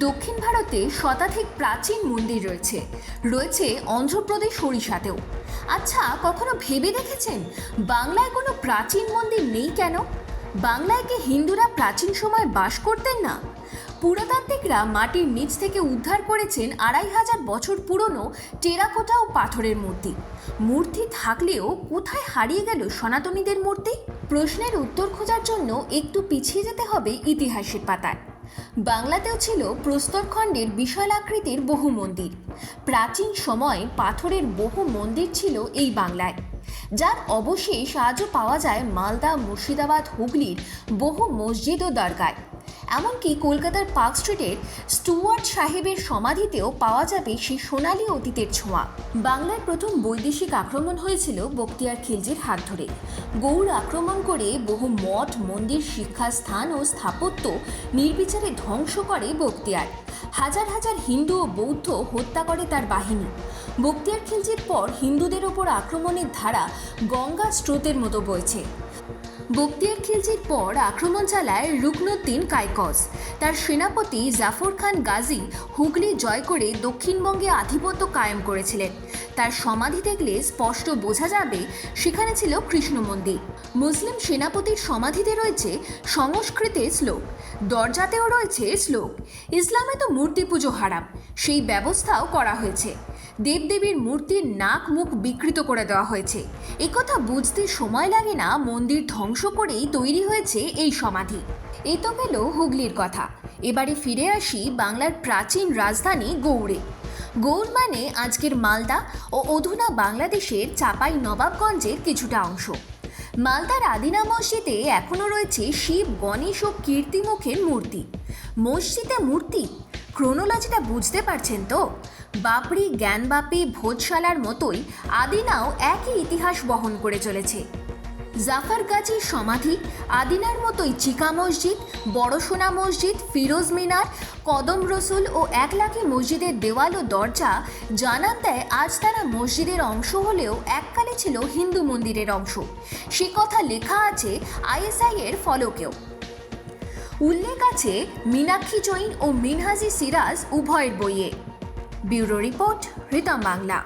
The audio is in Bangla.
দক্ষিণ ভারতে শতাধিক প্রাচীন মন্দির রয়েছে। রয়েছে অন্ধ্রপ্রদেশ, ওড়িশাতেও। আচ্ছা কখনো ভেবে দেখেছেন বাংলায় কোনো প্রাচীন মন্দির নেই কেন? বাংলায় কি হিন্দুরা প্রাচীন সময় বাস করতেন না? পুরাতাত্ত্বিকরা মাটির নিচ থেকে উদ্ধার করেছেন আড়াই হাজার বছর পুরনো টেরাকোটা ও পাথরের মূর্তি। মূর্তি থাকলেও কোথায় হারিয়ে গেল সনাতনীদের মূর্তি? প্রশ্নের উত্তর খোঁজার জন্য একটু পিছিয়ে যেতে হবে ইতিহাসের পাতায়। বাংলাতেও ছিল প্রস্তরখণ্ডের বিশাল আকৃতির বহু মন্দির। প্রাচীন সময়ে পাথরের বহু মন্দির ছিল এই বাংলায়। যার অবশেষ আজও পাওয়া যায় মালদা মুর্শিদাবাদ হুগলির বহু মসজিদ ও দরগায়। এমনকি কলকাতার পার্ক স্ট্রিটের স্টুয়ার্ট সাহেবের সমাধিতেও পাওয়া যাবে সেই সোনালী অতীতের ছোঁয়া। বাংলার প্রথম বৈদেশিক আক্রমণ হয়েছিল বক্তিয়ার খিলজির হাত ধরে। গৌড় আক্রমণ করে বহু মঠ, মন্দির শিক্ষা স্থান ও স্থাপত্য নির্বিচারে ধ্বংস করে বক্তিয়ার। হাজার হাজার হিন্দু ও বৌদ্ধ হত্যা করে তার বাহিনী। বক্তিয়ার খিলজির পর হিন্দুদের ওপর আক্রমণের ধারা গঙ্গা স্রোতের মতো বইছে। বক্তিয়ার খিলজির পর আক্রমণ চালায় রুকনুদ্দিন কাইকস তার সেনাপতি জাফর খান গাজী হুগলি জয় করে দক্ষিণবঙ্গে আধিপত্য কায়েম করেছিলেন। তার সমাধি দেখলে স্পষ্ট বোঝা যাবে, সেখানে ছিল কৃষ্ণ মন্দির। মুসলিম সেনাপতির সমাধিতে রয়েছে সংস্কৃতে শ্লোক, দরজাতেও রয়েছে শ্লোক, ইসলামে তো মূর্তি পুজো হারাম, সেই ব্যবস্থাও করা হয়েছে। দেবদেবীর মূর্তির নাক মুখ বিকৃত করে দেওয়া হয়েছে। একথা বুঝতে সময় লাগে না মন্দির ধ্বংস করেই তৈরি হয়েছে এই সমাধি। এ তো গেল হুগলির কথা। এবারে ফিরে আসি বাংলার প্রাচীন রাজধানী গৌড়ে। গৌড় মানে আজকের মালদা ও অধুনা বাংলাদেশের চাপাই নবাবগঞ্জের কিছুটা অংশ। মালদার আদিনা মসজিদে এখনও রয়েছে শিব, গণেশ ও কীর্তিমুখের মূর্তি। মসজিদে মূর্তি? ক্রোনোলজিটা বুঝতে পারছেন তো? বাপরি জ্ঞানবাপি ভোজশালার মতোই আদিনাও একই ইতিহাস বহন করে চলেছে। জাফর গাজীর সমাধি, আদিনার মতোই চিকা মসজিদ বড়সোনা মসজিদ, ফিরোজ মিনার, কদম রসুল ও একলাখি মসজিদের দেওয়াল ও দরজা জানান দেয় আজ তারা মসজিদের অংশ হলেও এককালে ছিল হিন্দু মন্দিরের অংশ। সে কথা লেখা আছে আইএসআই এর ফলকেও। উল্লেখ আছে মীনাক্ষী জৈন ও মিনহাজি সিরাজ উভয়ের বইয়ে। Bureau report, Ritam Bangla.